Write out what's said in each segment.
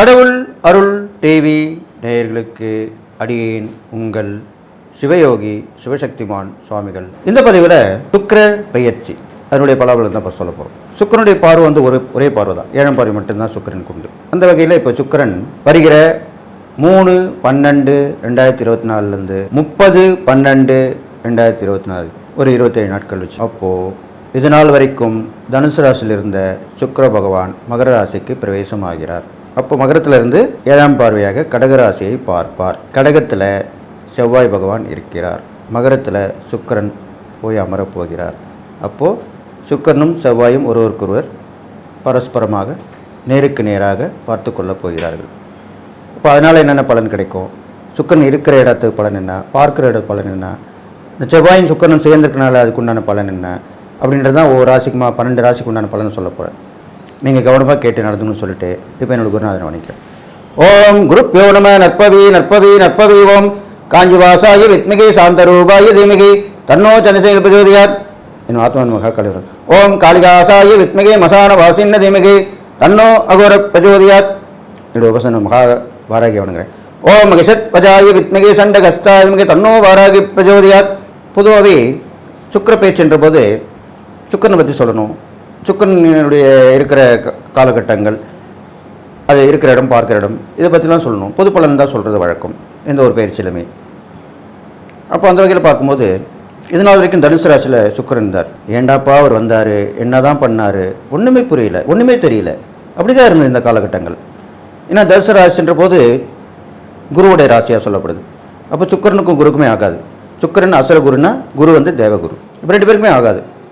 கடவுள் அருள் தேவி நேயர்களுக்கு அடியேன் உங்கள் சிவயோகி சிவசக்திமான் சுவாமிகள். இந்த பதிவில் சுக்கர பயிற்சி. அதனுடைய பலாபலம் தான் இப்போ சொல்ல போகிறோம் சுக்கரனுடைய பார்வை வந்து ஒரு ஒரே பார்வை தான். ஏழாம் பார்வை மட்டும்தான் சுக்கிரனுக்கு உண்டு அந்த வகையில் இப்போ சுக்கிரன் வருகிற மூணு பன்னெண்டு ரெண்டாயிரத்தி இருபத்தி நாலுலேருந்து முப்பது பன்னெண்டு ரெண்டாயிரத்தி இருபத்தி நாலு ஒரு இருபத்தேழு நாட்கள் வச்சு. அப்போது இது நாள் வரைக்கும் தனுசு ராசியில் இருந்த சுக்கர பகவான் மகர ராசிக்கு பிரவேசமாகிறார். அப்போ மகரத்திலிருந்து ஏழாம் பார்வையாக கடகராசியை பார்ப்பார். கடகத்தில் செவ்வாய் பகவான் இருக்கிறார். மகரத்தில் சுக்கரன் போய் அமரப் போகிறார். அப்போது சுக்கரனும் செவ்வாயும் ஒருவருக்கொருவர் பரஸ்பரமாக நேருக்கு நேராக பார்த்து கொள்ளப் போகிறார்கள். இப்போ அதனால் என்னென்ன பலன் கிடைக்கும்? சுக்கரன் இருக்கிற இடத்துக்கு பலன் என்ன? பார்க்குற இட பலன் என்ன? இந்த செவ்வாயும் சுக்கரனும் சேர்ந்துருக்கனால அதுக்கு உண்டான பலன் என்ன? அப்படின்றது தான் ஒவ்வொரு ராசிக்குமா பன்னெண்டு ராசிக்கு உண்டான பலன் சொல்ல போகிறேன் நீங்கள் கவனமாக கேட்டு நடந்துன்னு சொல்லிட்டு இப்போ என்னோட குருநாதன் வணிக்கிறேன் ஓம் குரு நம நற்பவி நற்பவி நற்பவி ஓம். காஞ்சிவாசாய வித்மிகி சாந்தரூபாய தீமிகி. தன்னோ சந்திரசேகர் பிரஜோதியார் என் ஆத்மன் மகா கலிவர் ஓம் காளிகாசாய வித்மிகி மசான வாசின்ன தீமிகி. தன்னோ அகோர பிரஜோதியாத் என்னுடைய உபசன மகா வாராகி வணங்குறேன். ஓம் மகிஷத் பஜாய வித்மிகி சண்டகஸ்தாத்மிகி தன்னோ வாராகி பிரஜோதியாத் பொதுவாகவே சுக்கர பேச்சுன்ற போது சுக்கரனை பற்றி சொல்லணும். சுக்கனுடைய இருக்கிற க- காலகட்டங்கள் அது இருக்கிற இடம் பார்க்குற இடம் இதை பற்றிலாம் சொல்லணும். பொது பலன் தான் சொல்கிறது வழக்கம். எந்த ஒரு பயிற்சியிலுமே. அப்போ அந்த வகையில் பார்க்கும்போது இதனால் வரைக்கும் தனுசு ராசியில் சுக்கிரன் இருந்தார். ஏண்டாப்பா அவர் வந்தார். என்ன தான் பண்ணார்? ஒன்றுமே புரியல. ஒன்றுமே தெரியல. அப்படி தான் இருந்தது இந்த காலகட்டங்கள். ஏன்னா தனுசு ராசின்ற போது குருவுடைய ராசியாக சொல்லப்படுது. அப்போ சுக்கிரனுக்கும் குருக்குமே ஆகாது. சுக்கரன் அசுர குருனா குரு வந்து தேவகுரு. இப்போ ரெண்டு பேருக்குமே ஆகாது.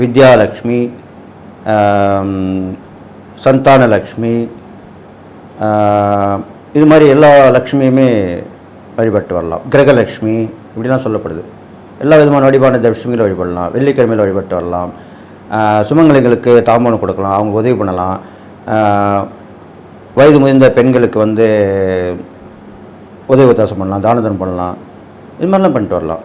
வித்யாலக்ஷ்மி ஆம், சந்தானலக்ஷ்மி இது மாதிரி எல்லா லக்ஷ்மியுமே வழிபட்டு வரலாம். கிரகலக்ஷ்மி இப்படிலாம் சொல்லப்படுது. எல்லா விதமான வழிபாடு லட்சுமிகளை வழிபடலாம். வெள்ளிக்கிழமையில் வழிபட்டு வரலாம். சுமங்கலைகளுக்கு சுமங்கலிகளுக்கு தாம்பூலம் கொடுக்கலாம். அவங்க உதவி பண்ணலாம். வயது முதிர்ந்த பெண்களுக்கு வந்து உதவி உத்தாசம் பண்ணலாம். தான தர்மம் பண்ணலாம். இது மாதிரிலாம் பண்ணிட்டு வரலாம்.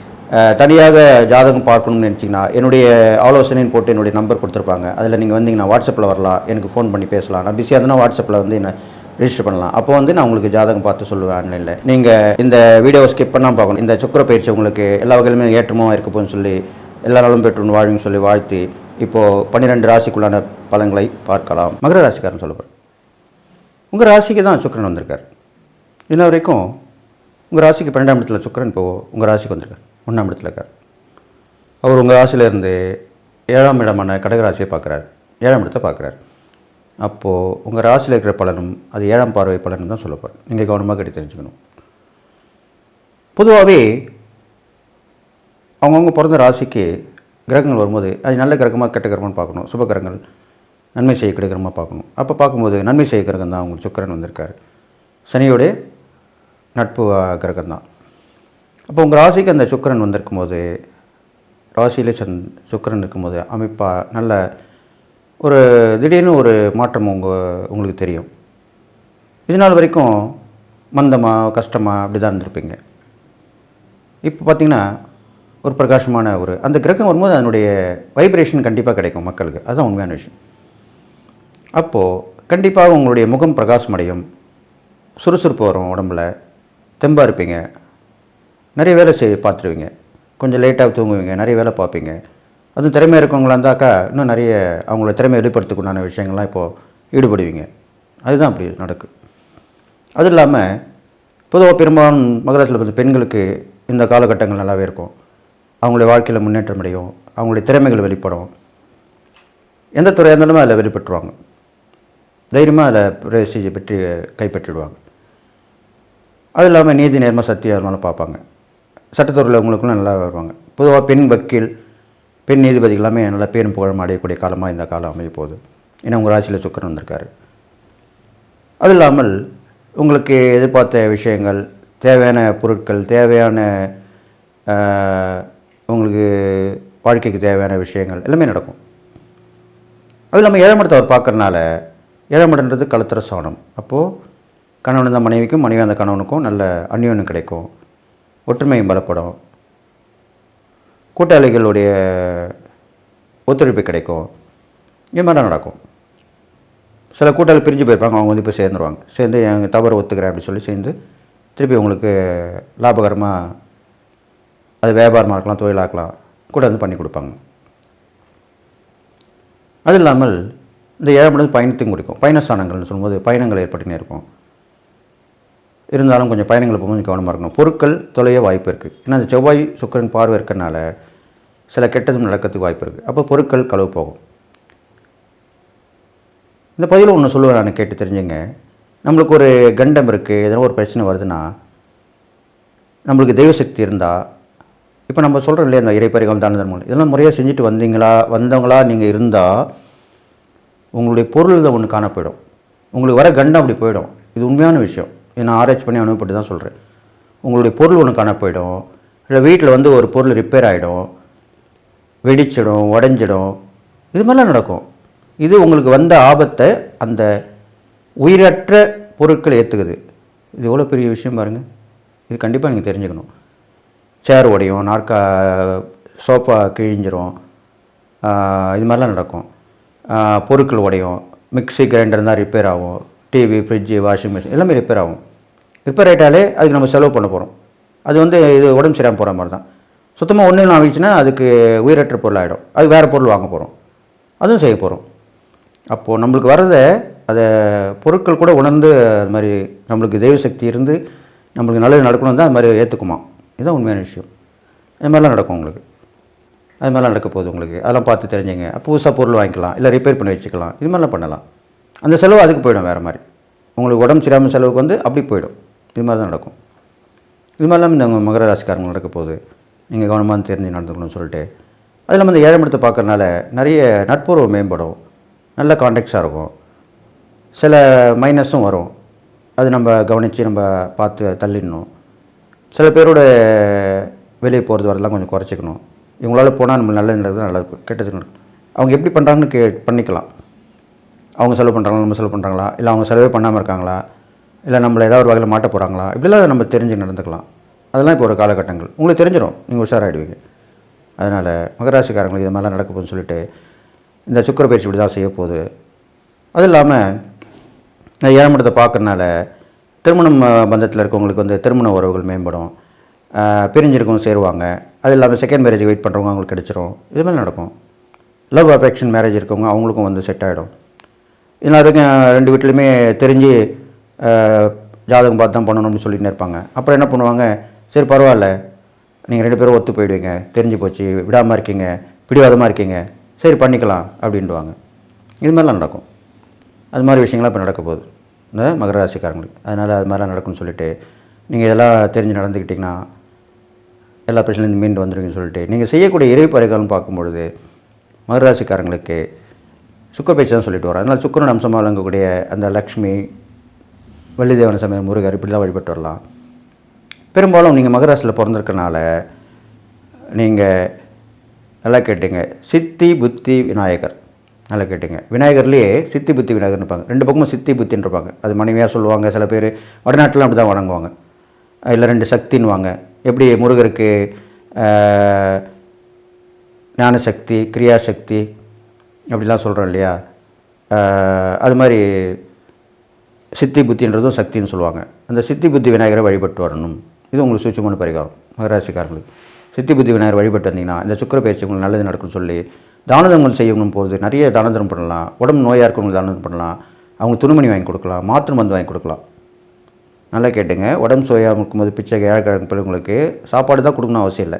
தனியாக ஜாதகம் பார்க்கணும்னு நினச்சிங்கன்னா என்னுடைய ஆலோசனைன்னு போட்டு என்னுடைய நம்பர் கொடுத்துருப்பாங்க. அதில் நீங்கள் வந்தீங்கன்னா வாட்ஸ்அப்பில் வரலாம். எனக்கு ஃபோன் பண்ணி பேசலாம். நான் பிஸியாக இருந்தால் வாட்ஸ்அப்பில் வந்து என்ன ரிஜிஸ்டர் பண்ணலாம். அப்போ வந்து நான் உங்களுக்கு ஜாதகம் பார்த்து சொல்லுவேன் ஆன்லைனில் நீங்கள் இந்த வீடியோவை ஸ்கிப் பண்ணால் பார்க்கணும். இந்த சுக்கிர பயிற்சி உங்களுக்கு எல்லா வகையிலுமே ஏற்றமாக இருக்க போகுன்னு சொல்லி எல்லா நாளும் பெற்று வாழ்வுன்னு சொல்லி வாழ்த்தி இப்போது பன்னிரெண்டு ராசிக்குள்ளான பலன்களை பார்க்கலாம். மகர ராசிக்காரன் சொல்ல போகிறேன் உங்கள் ராசிக்கு தான் சுக்கிரன் வந்திருக்கார். இன்ன வரைக்கும் உங்கள் ராசிக்கு பன்னெண்டாம் இடத்துல சுக்கிரன் இப்போ உங்கள் ராசிக்கு வந்திருக்கார். ஒன்றாம் இடத்துல இருக்கார். அவர் உங்கள் ராசியிலேருந்து ஏழாம் இடமான கடகராசியை பார்க்குறாரு. ஏழாம் இடத்தை பார்க்குறாரு. அப்போது உங்கள் ராசியில் இருக்கிற பலனும் அது ஏழாம் பார்வை பலனும் தான் சொல்லப்படும். நீங்கள் கவனமாக கேட்டு தெரிஞ்சுக்கணும். பொதுவாகவே அவங்கவுங்க பிறந்த ராசிக்கு கிரகங்கள் வரும்போது அது நல்ல கிரகமாக கெட்ட கிரகமாக பார்க்கணும். சுப கிரகங்கள் நன்மை செய்யக்கூடிய கிரகமாக பார்க்கணும். அப்போ பார்க்கும்போது நன்மை செய்ய கிரகம் தான் உங்களுக்கு சுக்கிரன் வந்திருக்காரு. சனியோடைய நட்பு கிரகம் தான் அப்போ உங்கள் ராசிக்கு அந்த சுக்கிரன் வந்திருக்கும் போது ராசியிலே சந் சுக்கிரன் இருக்கும்போது அமைப்பாக நல்ல ஒரு திடீர்னு ஒரு மாற்றம் உங்கள் உங்களுக்கு தெரியும். இது நாள் வரைக்கும் மந்தமாக கஷ்டமாக அப்படி தான் இருந்திருப்பீங்க. இப்போ பார்த்திங்கன்னா ஒரு பிரகாசமான ஒரு அந்த கிரகம் வரும்போது அதனுடைய வைப்ரேஷன் கண்டிப்பாக கிடைக்கும் மக்களுக்கு. அதுதான் உண்மையான விஷயம். அப்போது கண்டிப்பாக உங்களுடைய முகம் பிரகாசமடையும். சுறுசுறுப்பு வரும் உடம்புல. தெம்பாக இருப்பீங்க. நிறைய வேலை செய் பார்த்துருவீங்க. கொஞ்சம் லேட்டாக தூங்குவீங்க நிறைய வேலை பார்ப்பீங்க. அதுவும் திறமை இருக்கவங்களா இருந்தாக்கா இன்னும் நிறைய அவங்களோட திறமை வெளிப்படுத்தக்குண்டான விஷயங்கள்லாம் இப்போது ஈடுபடுவீங்க. அதுதான் அப்படி நடக்கும் அது இல்லாமல் பொதுவாக பெரும்பாலும் மகரத்தில் பார்த்து பெண்களுக்கு இந்த காலகட்டங்கள் நல்லாவே இருக்கும். அவங்களுடைய வாழ்க்கையில் முன்னேற்றம் அடையும் அவங்களுடைய திறமைகள் வெளிப்படும். எந்த துறையாக இருந்தாலுமே அதில் வெளிப்பட்டுருவாங்க. தைரியமாக அதில் பிரசிஜை பெற்று கைப்பற்றிடுவாங்க. அது இல்லாமல் நீதி நேர்மை சத்தியாக இருந்தாலும் பார்ப்பாங்க. சட்டத்துறையில் உங்களுக்கும் நல்லா வருவாங்க. பொதுவாக பெண் வக்கீல் பெண் நீதிபதிகள் எல்லாமே நல்ல பேரும் புகழும் அடையக்கூடிய காலமாக இந்த காலம் அமைய போகுது. ஏன்னா உங்கள் ராசியில் சுக்கரன் வந்திருக்காரு. அது இல்லாமல் உங்களுக்கு எதிர்பார்த்த விஷயங்கள் தேவையான பொருட்கள் தேவையான உங்களுக்கு வாழ்க்கைக்கு தேவையான விஷயங்கள் எல்லாமே நடக்கும். அது இல்லாமல் ஏழாம் இடத்தை அவர் பார்க்கறனால ஏழாம் இடம்ன்றது கழுத்துற சாணம் அப்போது கணவன் அந்த மனைவிக்கும் மனைவி அந்த கணவனுக்கும் நல்ல அந்யோன்யம் கிடைக்கும். ஒற்றுமையும் பலப்படும். கூட்டாளிகளுடைய ஒத்துழைப்பு கிடைக்கும். இது மாதிரி நடக்கும். சில கூட்டாளி பிரிஞ்சு போயிருப்பாங்க அவங்க வந்து இப்போ சேர்ந்துருவாங்க. சேர்ந்து எங்கள் தவறு ஒத்துக்கிறேன் அப்படின்னு சொல்லி சேர்ந்து திருப்பி உங்களுக்கு லாபகரமாக அது வியாபாரமாக இருக்கலாம் தொழிலாக்கலாம் கூட வந்து பண்ணி கொடுப்பாங்க. அது இல்லாமல் இந்த ஏழாம் பயணத்தையும் கொடுக்கும். பயணஸ்தானங்கள்னு சொல்லும்போது பயணங்கள் ஏற்பட்டுனே இருக்கும். இருந்தாலும் கொஞ்சம் பயணங்களை போகும்போது கொஞ்சம் கவனமாக இருக்கணும். பொருட்கள் தொலைய வாய்ப்பு இருக்குது ஏன்னா அந்த செவ்வாய் சுக்கரன் பார்வை இருக்கறனால சில கெட்டதும் நடக்கிறதுக்கு வாய்ப்பு இருக்குது அப்போ பொருட்கள் களவு போகும். இந்த பதிவில் ஒன்று சொல்லுவேன் நான் கேட்டு தெரிஞ்சுங்க. நம்மளுக்கு ஒரு கண்டம் இருக்குது எதனா ஒரு பிரச்சனை வருதுன்னா நம்மளுக்கு தெய்வ சக்தி இருந்தால் இப்போ நம்ம சொல்கிறோம் இல்லையா இந்த இறைப்பறிகள் தான தர்மங்கள் இதெல்லாம் முறையாக செஞ்சுட்டு வந்தீங்களா வந்தவங்களா நீங்கள் இருந்தால் உங்களுடைய பொருளில் ஒன்று காண போயிடும் உங்களுக்கு வர கண்டம் அப்படி போயிடும். இது உண்மையான விஷயம். நான் ஆராய்ச்சி பண்ணி அனுபவப்பட்டு தான் சொல்கிறேன் உங்களுடைய பொருள் ஒன்று காண போயிடும். இல்லை வீட்டில் வந்து ஒரு பொருள் ரிப்பேர் ஆகிடும் வெடிச்சிடும் உடஞ்சிடும். இது மாதிரிலாம் நடக்கும். இது உங்களுக்கு வந்த ஆபத்தை அந்த உயிரற்ற பொருட்கள் ஏற்றுக்குது இது எவ்வளோ பெரிய விஷயம் பாருங்கள் இது கண்டிப்பாக நீங்கள் தெரிஞ்சுக்கணும். சேர் உடையும் நாற்கா சோஃபா கிழிஞ்சிரும். இது மாதிரிலாம் நடக்கும். பொருட்கள் உடையும். மிக்ஸி கிரைண்டர் தான் ரிப்பேர் ஆகும். டிவி ஃப்ரிட்ஜு வாஷிங் மிஷின் எல்லாமே ரிப்பேர் ஆகும். ரிப்பேர் ஆகிட்டாலே அதுக்கு நம்ம செலவு பண்ண போகிறோம் அது வந்து இது உடம்பு சரியாக போகிற மாதிரி தான். சுத்தமாக ஒன்று ஆகிடுச்சுன்னா அதுக்கு உயிரற்ற பொருள் ஆகிடும் அது வேறு பொருள் வாங்க போகிறோம் அதுவும் செய்ய போகிறோம் அப்போது நம்மளுக்கு வர்றத அதை பொருட்கள் கூட உணர்ந்து அது மாதிரி நம்மளுக்கு தெய்வ சக்தி இருந்து நம்மளுக்கு நல்லது நடக்கணும் தான் அது மாதிரி ஏற்றுக்குமா இதுதான் உண்மையான விஷயம். இது மாதிரிலாம் நடக்கும் உங்களுக்கு. அது மாதிரிலாம் நடக்க போகுது உங்களுக்கு. அதெல்லாம் பார்த்து தெரிஞ்சுங்க. புதுசாக பொருள் வாங்கிக்கலாம். இல்லை ரிப்பேர் பண்ணி வச்சுக்கலாம். இது மாதிரிலாம் பண்ணலாம். அந்த செலவு அதுக்கு போயிடும் வேறு மாதிரி. உங்களுக்கு உடம்பு சரியாமல் செலவுக்கு வந்து அப்படி போயிடும். இது மாதிரி தான் நடக்கும். இது மாதிரிலாம் இந்த உங்கள் மகர ராசிக்காரங்க நடக்க போகுது. நீங்கள் கவனமாக தெரிஞ்சு நடந்துக்கணும்னு சொல்லிட்டு. அது இல்லாமல் இந்த ஏழாம் இடத்தை பார்க்கறனால நிறைய நட்புறவு மேம்படும். நல்ல கான்டாக்ட்ஸாக இருக்கும். சில மைனஸும் வரும். அது நம்ம கவனித்து நம்ம பார்த்து தள்ளிடணும். சில பேரோட வெளியே போகிறது வரலாம் கொஞ்சம் குறைச்சிக்கணும். இவங்களால போனால் நம்ம நல்லது நடக்குது நல்லது கெட்டது நடக்கும். அவங்க எப்படி பண்ணுறாங்கன்னு கே பண்ணிக்கலாம். அவங்க செலவு பண்ணுறாங்களா நம்ம செலவு பண்ணுறாங்களா இல்லை அவங்க செலவே பண்ணாமல் இருக்காங்களா? இல்லை நம்மளை ஏதாவது ஒரு வகையில் மாட்ட போகிறாங்களா இப்படிலாம் நம்ம தெரிஞ்சு நடந்துக்கலாம். அதெல்லாம் இப்போ ஒரு காலகட்டங்கள். உங்களுக்கு தெரிஞ்சிடும் நீங்கள் உஷாராயிடுவீங்க. அதனால் மகராசிக்காரங்களுக்கு இது மாதிரிலாம் நடக்க போகுதுன்னு சொல்லிட்டு இந்த சுக்கர பயிற்சி இப்படி தான் செய்ய போகுது. அது இல்லாமல் நான் ஏழாம் இடத்தை பார்க்கறனால திருமணம் பந்தத்தில் இருக்கவங்களுக்கு வந்து திருமண உறவுகள் மேம்படும். அஹ், பிரிஞ்சிருக்கவங்க சேருவாங்க. அது இல்லாமல் செகண்ட் மேரேஜ் வெயிட் பண்ணுறவங்க அவங்களுக்கு கிடைச்சிரும். இது மாதிரி நடக்கும். லவ் அஃபெக்ஷன் மேரேஜ் இருக்கவங்க அவங்களுக்கும் வந்து செட் ஆகிடும் இதனால் வரைக்கும் ரெண்டு வீட்லையுமே தெரிஞ்சு ஜாதகம் பார்த்து தான் பண்ணணும்னு சொல்லிட்டு இருப்பாங்க. அப்புறம் என்ன பண்ணுவாங்க? சரி பரவாயில்ல. நீங்கள் ரெண்டு பேரும் ஒத்து போயிடுவீங்க. தெரிஞ்சு போச்சு. விடாமல் இருக்கீங்க. பிடிவாதமாக இருக்கீங்க. சரி பண்ணிக்கலாம் அப்படின்டுவாங்க இது மாதிரிலாம் நடக்கும். அது மாதிரி விஷயங்கள்லாம் இப்போ நடக்க போகுது. இந்த மகர ராசிக்காரங்களுக்கு. அதனால் அது மாதிரிலாம் நடக்கும்னு சொல்லிட்டு நீங்கள் இதெல்லாம் தெரிஞ்சு நடந்துக்கிட்டிங்கன்னா எல்லா பிரச்சனையும் மீண்டு வந்துடுங்கன்னு சொல்லிட்டு நீங்கள் செய்யக்கூடிய இறை பரிகாரம் பார்க்கும்பொழுது மகராசிக்காரங்களுக்கு சுக்கர பேச்சு தான் சொல்லிட்டு வரோம் அதனால் சுக்கரன் அம்சமாக விளங்கக்கூடிய அந்த லக்ஷ்மி வள்ளிதேவன சமயம் முருகர் இப்படிலாம் வழிபட்டு வரலாம். பெரும்பாலும் நீங்கள் மகராசில் பிறந்திருக்கனால நீங்கள் நல்லா கேட்டுங்க. சித்தி புத்தி விநாயகர். நல்லா கேட்டுங்க. விநாயகர்லேயே சித்தி புத்தி விநாயகர்னு இருப்பாங்க. ரெண்டு பக்கமும் சித்தி புத்தின்னு இருப்பாங்க. அது மனைவியாக சொல்லுவாங்க. சில பேர் வடநாட்டிலாம் அப்படி தான் வணங்குவாங்க இல்லை ரெண்டு சக்தின்னுவாங்க. எப்படி முருகருக்கு ஞானசக்தி கிரியாசக்தி அப்படிலாம் சொல்கிறோம் இல்லையா? அது மாதிரி சித்தி புத்தின்றதும் சக்தின்னு சொல்லுவாங்க. அந்த சித்தி புத்தி விநாயகரை வழிபட்டு வரணும். இது உங்களுக்கு சுச்சமான பரிகாரம். மகராசிக்காரங்களுக்கு. சித்தி புத்தி விநாயகர் வழிபட்டு வந்தீங்கன்னா இந்த சுக்கர பயிற்சி உங்களுக்கு நல்லது நடக்கும்னு சொல்லி தானதங்கள் செய்யணும் போது நிறைய தானதரம் பண்ணலாம். உடம்பு நோயாக இருக்கவங்களுக்கு தானதம் பண்ணலாம். அவங்க துணிமணி வாங்கி கொடுக்கலாம். மாத்திரம் மருந்து வாங்கி கொடுக்கலாம். நல்லா கேட்டுங்க. உடம்பு சோயாக இருக்கும்போது பிச்சை ஏழைக்கிழங்கு பிள்ளைங்களுக்கு சாப்பாடு தான் கொடுக்கணும் அவசியம் இல்லை.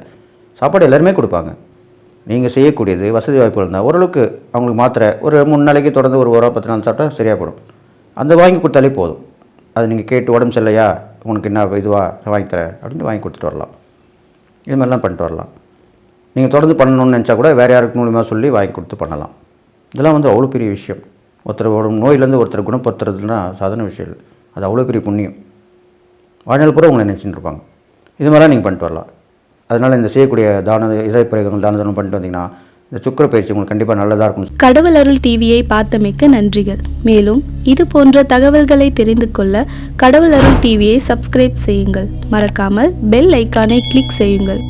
சாப்பாடு எல்லாருமே கொடுப்பாங்க. நீங்கள் செய்யக்கூடியது வசதி வாய்ப்பு இருந்தால் ஓரளவுக்கு அவங்களுக்கு மாத்திரை ஒரு மூணு நாளைக்கு தொடர்ந்து ஒரு வாரம் பத்து நாள் சாப்பிட்டா சரியாக போடும் அந்த வாங்கி கொடுத்தாலே போதும். அது நீங்கள் கேட்டு உடம்பு சரியில்லையா? உனக்கு என்ன இதுவா? நான் வாங்கி தரேன். அப்படின்னு வாங்கி கொடுத்துட்டு வரலாம். இது மாதிரிலாம் பண்ணிட்டு வரலாம். நீங்கள் தொடர்ந்து பண்ணணும்னு நினச்சா கூட வேறு யாருக்கு மூலியமாக சொல்லி வாங்கி கொடுத்து பண்ணலாம். இதெல்லாம் வந்து அவ்வளோ பெரிய விஷயம். ஒருத்தர் ஒரு நோயிலேருந்து ஒருத்தர் குணப்படுத்துறதுனா சாதாரண விஷயம் இல்லை. அது அவ்வளோ பெரிய புண்ணியம். வாழ்நாள் கூட உங்களை நினச்சிட்டு இருப்பாங்க. இது மாதிரிலாம் நீங்கள் பண்ணிட்டு வரலாம். அதனால் இந்த செய்யக்கூடிய தான இறை பிரயோகங்கள் தான தர்மம் பண்ணிட்டு வந்தீங்கன்னா இந்த சுக்கர பயிற்சி உங்களுக்கு கண்டிப்பாக நல்லதாக இருக்கும். கடவுள் அருள் டிவியை பார்த்தமைக்க நன்றிகள். மேலும் இது போன்ற தகவல்களை தெரிந்து கொள்ள கடவுள் அருள் டிவியை சப்ஸ்கிரைப் செய்யுங்கள். மறக்காமல் பெல் ஐக்கானை கிளிக் செய்யுங்கள்.